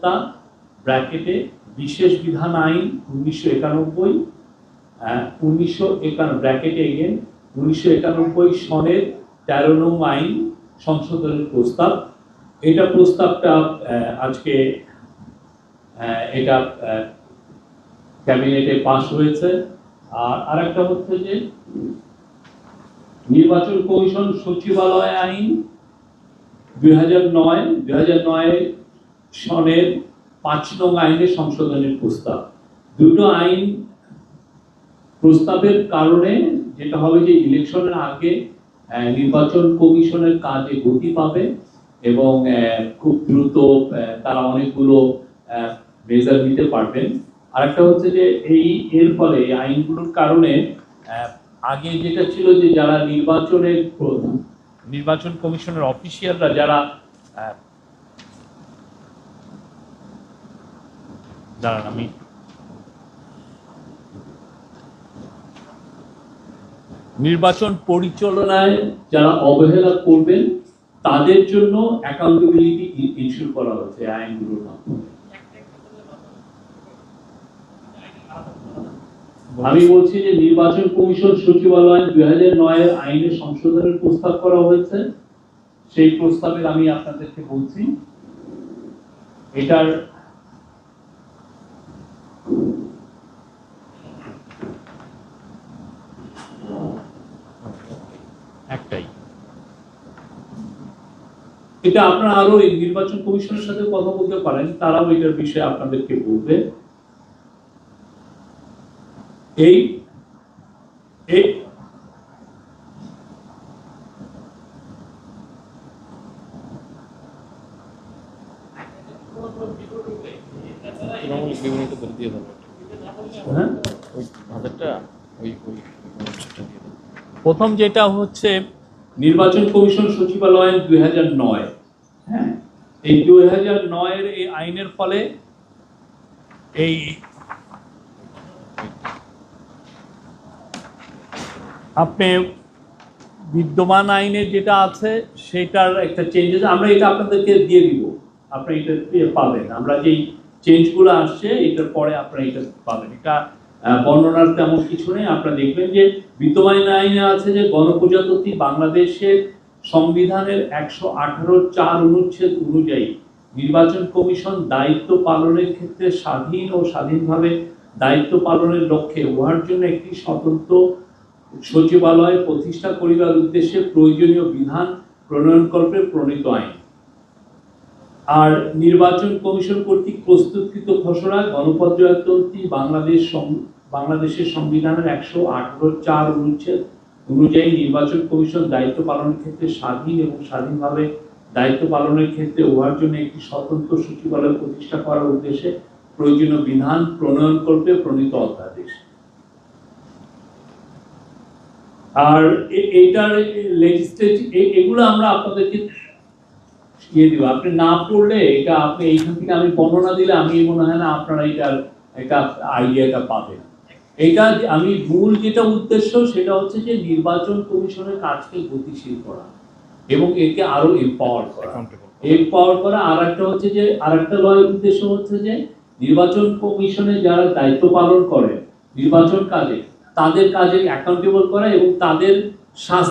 নিরাপত্তা ব্র্যাকেটে বিশেষ বিধান আইন উনিশশো একানব্বই উনিশশো একান্ন ব্র্যাকেটে এগেন উনিশশো একানব্বই সনের তেরো নং আইন সংশোধনের প্রস্তাব। এটা প্রস্তাবটা আজকে এটা ক্যাবিনেটে পাশ হয়েছে। আর আরেকটা হচ্ছে যে, নির্বাচন কমিশন সচিবালয় আইন দুই হাজার নয়, দুই হাজার নয় সনের পাঁচ নং আইনের সংশোধনের প্রস্তাব। দুটো আইন প্রস্তাবের কারণে যেটা হবে যে ইলেকশনের আগে নির্বাচন কমিশনের কাজে গতি পাবে এবং খুব দ্রুত তারা অনেকগুলো মেজার নিতে পারবেন। আরেকটা হচ্ছে যে এই, এর ফলে এই আইনগুলোর কারণে আগে যেটা ছিল যে যারা নির্বাচনের নির্বাচন কমিশনের অফিসিয়ালরা যারা দাঁড়ান, আমি নির্বাচন পরিচালনায় যারা অবহেলা করবেন, তাদের জন্য অ্যাকাউন্টেবিলিটি ইনশিওর করা হচ্ছে আইনগুলোর মাধ্যমে। আমি বলছি যে নির্বাচন কমিশন সচিবালয় দুই হাজার নয়ের আইনে সংশোধনের প্রস্তাব করা হয়েছে। সেই প্রস্তাবের আমি আপনাদেরকে বলছি, এটার এটা আপনারা আরও এই নির্বাচন কমিশনের সাথে কথা বলতে পারেন তারাও এটার বিষয়ে আপনাদেরকে বলবে। এই হ্যাঁ? প্রথম যেটা হচ্ছে নির্বাচন কমিশন সচিবালয় দুই হাজার নয়। হ্যাঁ এই দুই হাজার নয়ের এই আইনের ফলে এই আপনি বিদ্যমান আইনে যেটা আছে, সেটার একটা চেঞ্জেস আমরা এটা আপনাদেরকে দিয়ে দিব। আপনি এটা পাবেন। আমরা যেই চেঞ্জগুলো আসছে, এটার পরে আপনারা এটা পাবেন। এটা বর্ণনার তেমন কিছু নেই। আপনারা দেখবেন যে বিদ্যমান আইনে আছে যে গণপ্রজাতন্ত্রী বাংলাদেশের সংবিধানের একশো আঠারো চার অনুচ্ছেদ অনুযায়ী নির্বাচন কমিশন দায়িত্ব পালনের ক্ষেত্রে স্বাধীন ও স্বাধীনভাবে দায়িত্ব পালনের লক্ষ্যে উহার জন্য একটি স্বতন্ত্র সচিবালয় প্রতিষ্ঠা করিবার উদ্দেশ্যে প্রয়োজনীয় বিধান প্রণয়নকল্পে প্রণীত আইন। আর নির্বাচন কমিশন কর্তৃক প্রস্তুতকৃত খসড়া গণপ্রজাতন্ত্রী বাংলাদেশ বাংলাদেশের সংবিধানের একশো আঠারো চার অনুচ্ছেদ অনুযায়ী নির্বাচন কমিশন দায়িত্ব পালনের ক্ষেত্রে স্বাধীন এবং স্বাধীনভাবে দায়িত্ব পালনের ক্ষেত্রে উহার জন্য একটি স্বতন্ত্র সচিবালয় প্রতিষ্ঠা করার উদ্দেশ্যে প্রয়োজনীয় বিধান প্রণয়নকল্পে প্রণীত অধ্যাদেশ। আর এইটার লেজিসলেটিভ এগুলো আমরা আপনাদেরকে ইয়ে দিব আপনি না পড়লে এটা আপনি এইখান থেকে আমি বর্ণনা দিলে আমি মনে হয় না আপনারা এটার একটা আইডিয়াটা পাবেন। এটা আমি মূল যেটা উদ্দেশ্য সেটা হচ্ছে যে নির্বাচন কমিশনের কাজকে গতিশীল করা এবং একে আরও এম্পাওয়ার করা। এম্পাওয়ার করা। আর একটা হচ্ছে যে আর একটা লয়ের উদ্দেশ্য হচ্ছে যে নির্বাচন কমিশনে যারা দায়িত্ব পালন করে নির্বাচন কাজে তাদের কাজে অ্যাকাউন্টেবল করা এবং তাদের শাস্তি